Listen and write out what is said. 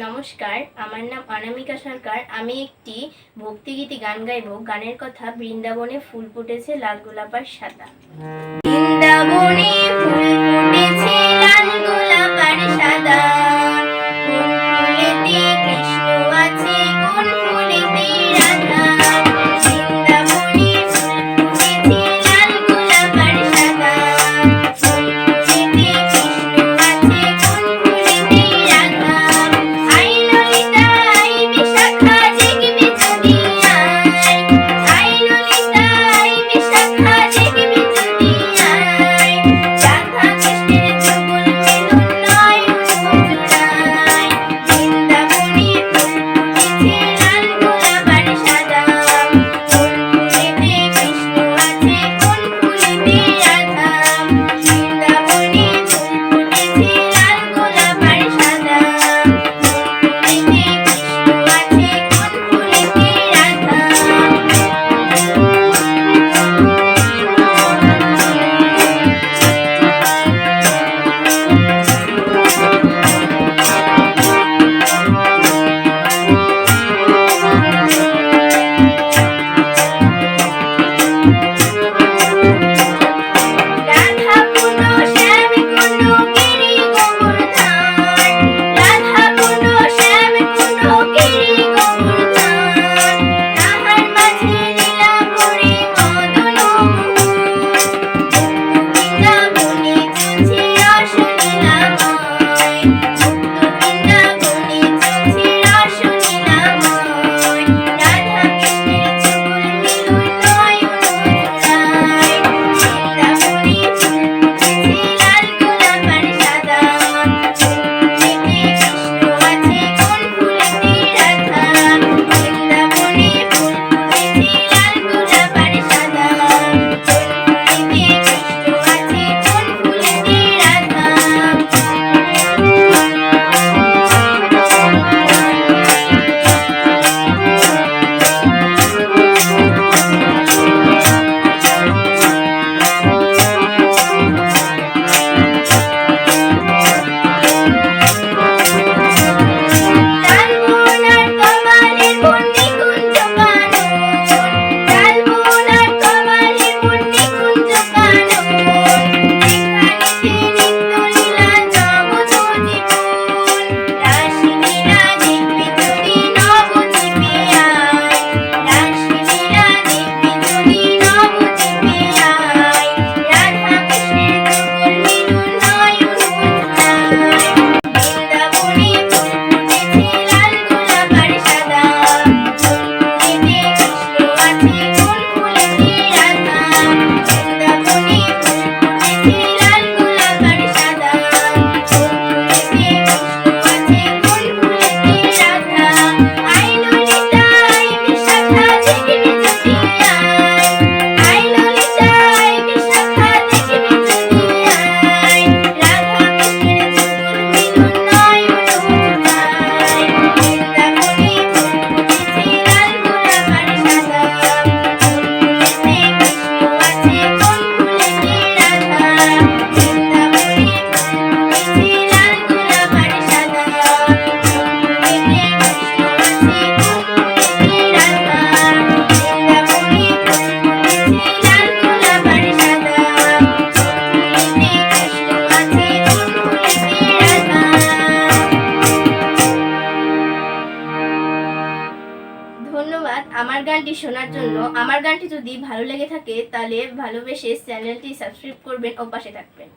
নমস্কার, আমার নাম অনামিকা সরকার। আমি একটি ভক্তিগীতি গান গাইব। গানের কথা বৃন্দাবনে ফুল ফুটেছে লাল গোলাপার সাদা। বৃন্দাবনে ফুল ধন্যবাদ আমার গানটি শোনার জন্য। আমার গানটি যদি ভালো লেগে থাকে, তাহলে ভালোবেসে চ্যানেলটি সাবস্ক্রাইব করবেন ও পাশে থাকবেন।